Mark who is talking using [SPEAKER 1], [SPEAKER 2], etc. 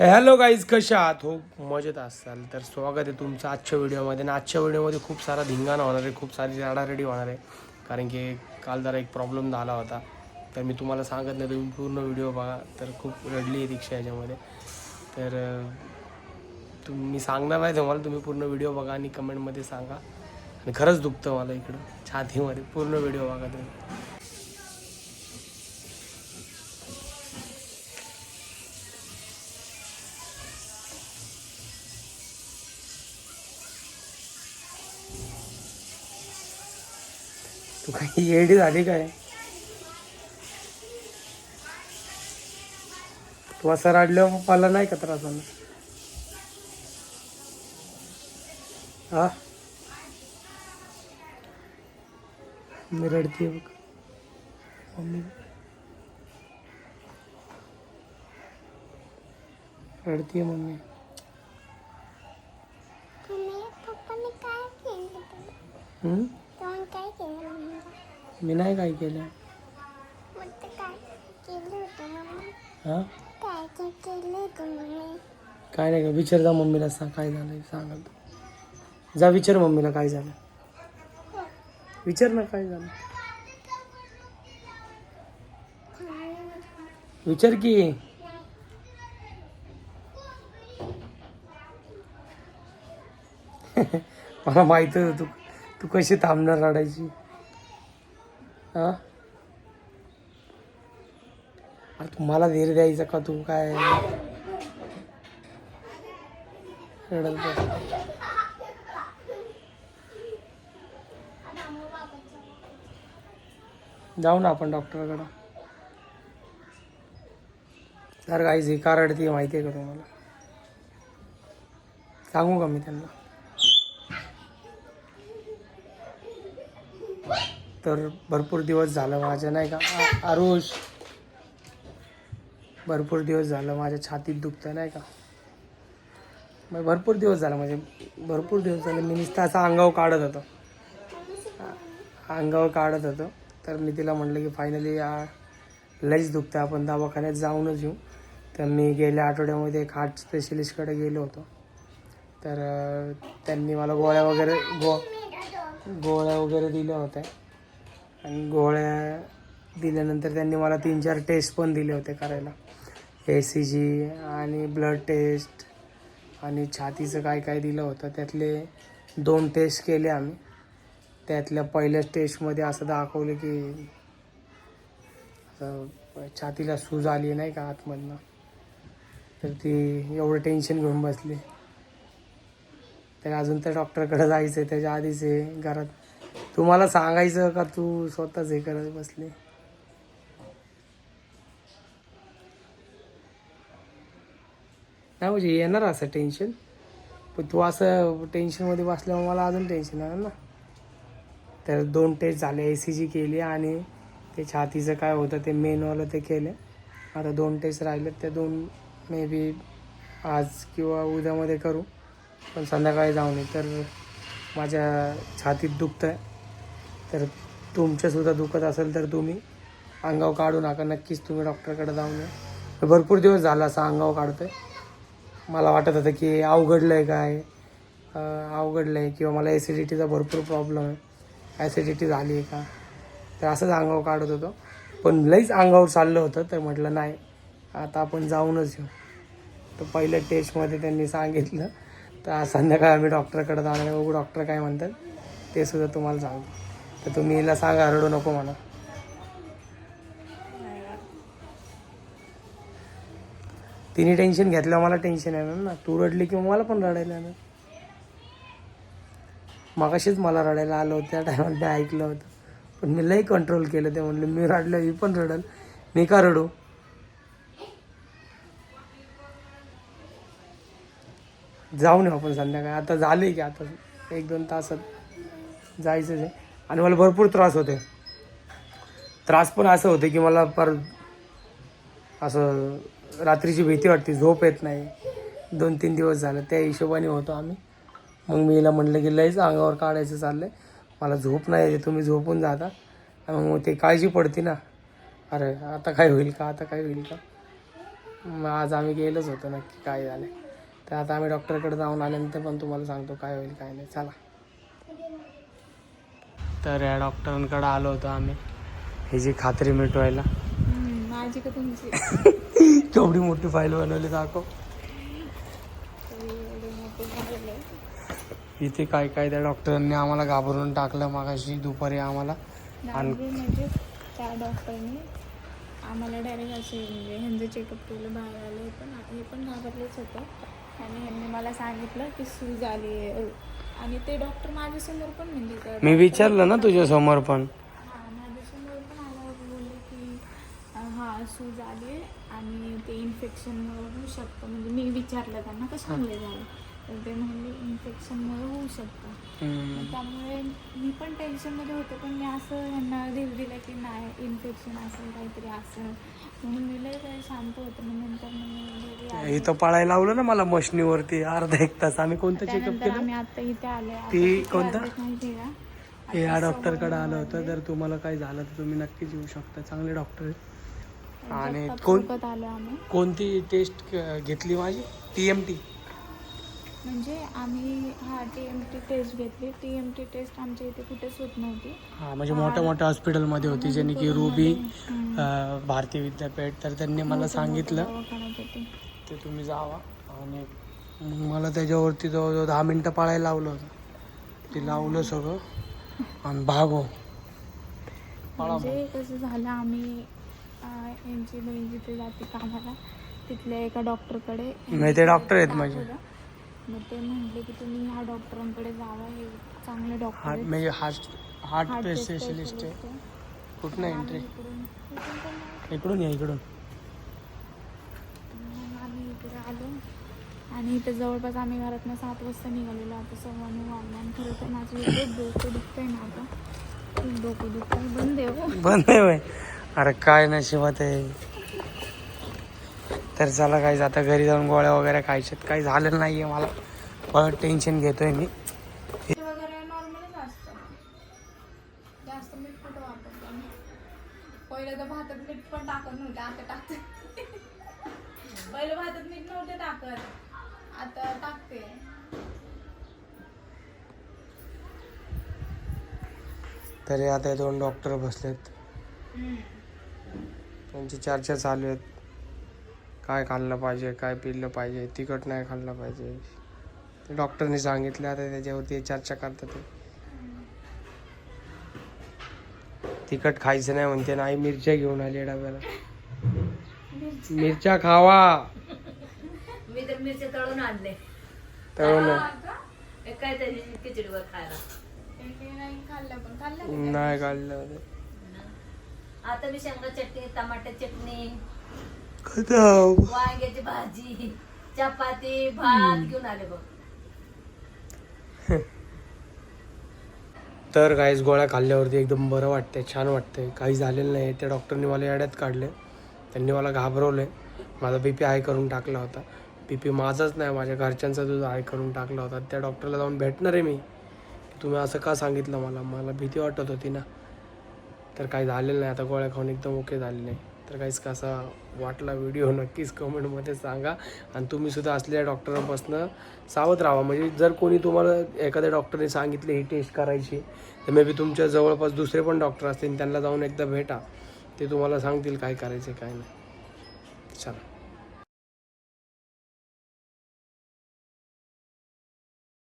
[SPEAKER 1] Hello guys कशा आहात? हो मजेत असाल तर स्वागत आहे तुमचं आजच्या व्हिडिओमध्ये. आणि आजच्या व्हिडिओमध्ये खूप सारा धिंगाणा होणार आहे खूप सारी राडारेडी होणार आहे. कारण की काल जरा एक प्रॉब्लेम झाला होता. तर मी तुम्हाला सांगत नाही तुम्ही पूर्ण व्हिडिओ बघा. तर खूप रडली आहे दीक्षा याच्यामध्ये. तर तुम्ही मी सांगणार नाही तुम्हाला तुम्ही पूर्ण व्हिडिओ बघा आणि कमेंटमध्ये सांगा. आणि खरंच दुखतं मला इकडं छातीमध्ये. पूर्ण व्हिडिओ बघा तुम्ही. तू काही येडी झाली काय? तू असं रडल्यावर मला नाही का त्रास होणार हा? मी रडते बघ. मम्मी. रडते मम्मी? हम्म?
[SPEAKER 2] तेव्हा काय केलं मम्मीला?
[SPEAKER 1] मी नाही काय केलं? हा?
[SPEAKER 2] काय
[SPEAKER 1] नाही का विचार जा मम्मीला सांग काय झालं सांगा तू जा विचार मम्मीला काय झालं. विचार ना काय झालं. विचार की. मला माहीत होतं तू तू कशी थांबणार रडायची. हा? अरे मला धीर द्यायचा का तू? काय? रडल जाऊ ना आपण डॉक्टरकडं. तर काहीच ही का रडते माहिती आहे का तुम्हाला? सांगू का मी त्यांना? तर भरपूर दिवस झालं माझ्या नाही का? आरुष. भरपूर दिवस झालं माझ्या छातीत दुखतं नाही का? मग भरपूर दिवस झाला म्हणजे भरपूर दिवस झाले मी नुसतं असं अंगावर काढत होतो. अंगावर काढत होतो. तर मी तिला म्हटलं की फायनली लईच दुखतं आपण दवाखान्यात जाऊनच येऊ. तर मी गेल्या आठवड्यामध्ये एक हार्ट स्पेशलिस्टकडे गेलो होतो. तर त्यांनी मला गोळ्या वगैरे गो गोळ्या वगैरे दिल्या होत्या. आणि गोळ्या दिल्यानंतर त्यांनी मला तीन चार टेस्ट पण दिले होते करायला. ए सी जी आणि ब्लड टेस्ट आणि छातीचं काय काय दिलं होतं त्यातले दोन टेस्ट केले आम्ही. त्यातल्या पहिल्याच टेस्टमध्ये असं दाखवलं की असं छातीला सूज आली नाही का आतमधनं. तर ती एवढं टेन्शन घेऊन बसली. तर अजून तर डॉक्टरकडे जायचं आहे त्याच्या आधीच आहे घरात तुम्हाला सांगायचं का तू स्वतःच हे करत बसले? नाही म्हणजे येणार असं टेन्शन पण तू असं टेन्शनमध्ये बसल्यावर मला अजून टेन्शन आहे ना. तर दोन टेस्ट झाले ए सी जी केली आणि ते छातीचं काय होतं ते मेनवालं ते केले. आता दोन टेस्ट राहिले त्या दोन मे बी आज किंवा उद्यामध्ये करू. पण संध्याकाळी जाऊ नये तर माझ्या छातीत दुखतं आहे तर तुमच्यासुद्धा दुखत असेल तर तुम्ही अंगावर काढू नका. नक्कीच तुम्ही डॉक्टरकडे जाऊन या. भरपूर दिवस झाला असा अंगावर काढतो आहे मला वाटत होतं की अवघडलं आहे काय? अवघडलं आहे किंवा मला ॲसिडिटीचा भरपूर प्रॉब्लेम आहे. ॲसिडिटी झाली आहे का? तर असंच अंगावर काढत होतो. पण लईच अंगावर चाललं होतं तर म्हटलं नाही आता आपण जाऊनच येऊ तर पहिल्या टेस्टमध्ये त्यांनी सांगितलं तर आज संध्याकाळी आम्ही डॉक्टरकडे जाणार आहे. बघू डॉक्टर काय म्हणतात? ते सुद्धा तुम्हाला सांगतो. तर तुम्ही हिला सांगा रडू नको म्हणा. तिने टेन्शन घेतलं मला टेन्शन येणार ना तू रडली की मला पण रडायला येणार. मगाशीच मला रडायला आलं होतं त्या टायमाला मी ऐकलं होतं. पण मी लई कंट्रोल केलं ते म्हणलं मी रडलं मी पण रडल. मी का रडू? जाऊ नये आपण संध्याकाळी. आता झाले की आता एक दोन तासात जायचंच आहे. आणि मला भरपूर त्रास होते. त्रास पण असं होते की मला पर असं रात्रीची भीती वाटते झोप येत नाही. दोन तीन दिवस झालं त्या हिशोबाने होतो आम्ही. मग मी हिला म्हटलं की लयच अंगावर काढायचं चाललं आहे मला झोप नाही येते तुम्ही झोपून जाता. मग ते काळजी पडते ना. अरे आता काय होईल का? आता काय होईल का? मग आज आम्ही गेलोच होतो नक्की काय झालं तर आता आम्ही डॉक्टरकडे जाऊन आल्यानंतर पण तुम्हाला सांगतो काय होईल काय नाही. चला. तर या डॉक्टरांकडे आलो होतो आम्ही. ही जी खात्री मिटवायला.
[SPEAKER 2] माझी का तुमची?
[SPEAKER 1] केवढी मोठी फाईल बनवली दाखव. इथे काय काय त्या डॉक्टरांनी आम्हाला घाबरून टाकलं मागाशी दुपारी आम्हाला. आणि
[SPEAKER 2] म्हणजे त्या डॉक्टरने आम्हाला डायरेक्ट असे म्हणजे ह्यांचं चेकअप केलं बाहेर आलं. पण हे पण घाबरलेच होतं. आणि ह्यांनी मला सांगितलं की सूज आली आहे. आणि ते डॉक्टर माझ्यासमोर पण म्हणजे त्या
[SPEAKER 1] मी विचारलं ना तुझ्या समोर पण.
[SPEAKER 2] हा माझ्यासमोर पण आल्यावर बोलले की अं, हा सूज आली आणि ते इन्फेक्शनमुळे होऊ शकतं. म्हणजे मी विचारलं त्यांना कसं चांगले झालं तर ते म्हणले इन्फेक्शनमुळे होऊ शकतं त्यामुळे मी पण टेन्शनमध्ये होते पण मी असं ह्यांना धीर दिला की नाही इन्फेक्शन असेल काहीतरी असेल. म्हणून मी लय काय शांत होते मग नंतर मी.
[SPEAKER 1] इथं पळायला लावलं ना मला मशनीवरती अर्धा एक तास. आम्ही कोणतं चेकअप केलं?
[SPEAKER 2] आम्ही आता इथे आले.
[SPEAKER 1] ती कोणतं?
[SPEAKER 2] माहिती का
[SPEAKER 1] हे या डॉक्टरकडे आलं होतं. जर तुम्हाला काही झालं तर तुम्ही नक्कीच येऊ शकता. चांगले डॉक्टर आहेत. आणि कोण- कोणती टेस्ट घेतली माझी? टी एम टी
[SPEAKER 2] म्हणजे आम्ही हा टी एम टी टेस्ट घेतली टी एम टी टेस्ट आमच्या इथे कुठेच होत नव्हती
[SPEAKER 1] हा म्हणजे मोठ्या मोठ्या हॉस्पिटलमध्ये होती ज्याने की रुबी. अं, भारती विद्यापीठ तर त्यांनी मला सांगितलं
[SPEAKER 2] दवाखान्यात होती
[SPEAKER 1] ते तुम्ही जावा आणि मग मला त्याच्यावरती जवळजवळ दहा मिनटं पाळायला लावलं होतं ते लावलं सगळं आणि भागो पळा मग.
[SPEAKER 2] म्हणजे कसं झालं आम्ही अं, यांची बहीण जिथे जाते कामाला तिथल्या एका डॉक्टरकडे
[SPEAKER 1] नाही, ते डॉक्टर आहेत माझे.
[SPEAKER 2] दाखवलं. मग ते म्हणले की तुम्ही ह्या डॉक्टरांकडे जावा हे चांगले डॉक्टर
[SPEAKER 1] हार्ट
[SPEAKER 2] आहेत.
[SPEAKER 1] म्हणजे हार्ट हार्ट स्पेशलिस्ट आहे
[SPEAKER 2] specialist आहे.
[SPEAKER 1] कुठं एंट्री
[SPEAKER 2] इकडून इकडून पण नाही.
[SPEAKER 1] इकडून या इकडून
[SPEAKER 2] मग आम्ही इकडे आलो आणि इथे जवळपास आम्ही घरातनं सात वाजता निघालेलो आता सव्वा नऊ वाजला आणि खरं तर माझं इथे डोकं दुखतंय ना आता खूप डोकं दुखतंय बंद आहे हो
[SPEAKER 1] बंद आहे. अरे काय नशिबात आहे तर चला काही आता घरी जाऊन गोळ्या वगैरे खायच्यात. काही झालेलं नाही आहे मला. पण टेन्शन
[SPEAKER 2] कुठं वापरतो मी. पहिलं तर भातात मीठ पण टाकत नव्हते आता टाकते पहिलं भातात मीठ नव्हते टाकत आता टाकते
[SPEAKER 1] तरी आता दोन डॉक्टर बसलेत. त्यांची चर्चा चालू आहेत. काय खाल्लं पाहिजे काय पिल्लं पाहिजे तिखट नाही खाल्लं पाहिजे. डॉक्टरने सांगितलं आता त्याच्यावरती चर्चा करतात ते. तिखट खायचं नाही म्हणते नाही मिरच्या घेऊन आली डब्याला. मिरच्या खावा.
[SPEAKER 3] मी तर मिरची तळून आणले.
[SPEAKER 1] तळून?
[SPEAKER 3] काय तरी खिचडीवर खायला.
[SPEAKER 2] नाही खाल्लं पण खाल्लं
[SPEAKER 1] नाही काढलं
[SPEAKER 3] आता मी शेंगा चटणी टमाटर चटणी. वांग्याची भाजी चपाती भात घेऊन आले बघ.
[SPEAKER 1] तर काहीच गोळ्या खाल्ल्यावरती एकदम बरं वाटतंय छान वाटतंय. काही झालेलं नाही त्या डॉक्टरने मला याड्यात काढले. त्यांनी मला घाबरवलं. आहे माझा बी पी हाय करून टाकला होता. बी पी माझाच नाही माझ्या घरच्यांचा तुझा हाय करून टाकला होता. त्या डॉक्टरला जाऊन भेटणार आहे मी. की तुम्ही असं का सांगितलं मला? मला भीती वाटत होती ना. तर काही झालेलं नाही. आता गोळ्या खाऊन एकदम ओके झाले नाही तर काहीच कसा वाटला व्हिडिओ नक्कीच कमेंटमध्ये सांगा. आणि तुम्हीसुद्धा असलेल्या डॉक्टरांपासून सावध राहा. म्हणजे जर कोणी तुम्हाला एखाद्या डॉक्टरने सांगितले ही टेस्ट करायची तर मे बी तुमच्या जवळपास दुसरे पण डॉक्टर असतील त्यांना जाऊन एकदा भेटा. ते तुम्हाला सांगतील काय करायचं काय नाही. चला.